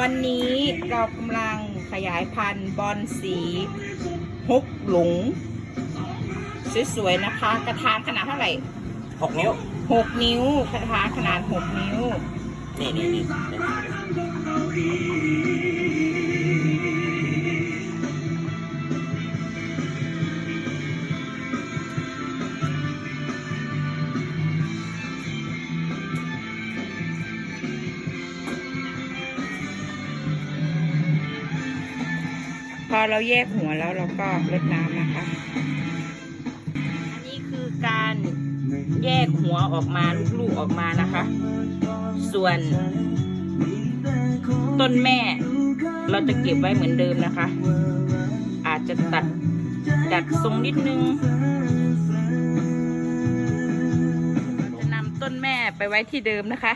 วันนี้เรากำลังขยายพันธุ์บอลสีฮกหลง สวยๆนะคะ กระถางขนาดเท่าไหร่หกนิ้วหกนิ้วกระถางขนาดหกนิ้ว นี่นี่นี่ อเราแยกหัวแล้วเราก็รดน้ำนะคะ อันนี้คือการแยกหัวออกมาลูกๆออกมานะคะ ส่วนต้นแม่เราจะเก็บไว้เหมือนเดิมนะคะ อาจจะตัดดัดทรงนิดนึงจะนำต้นแม่ไปไว้ที่เดิมนะคะ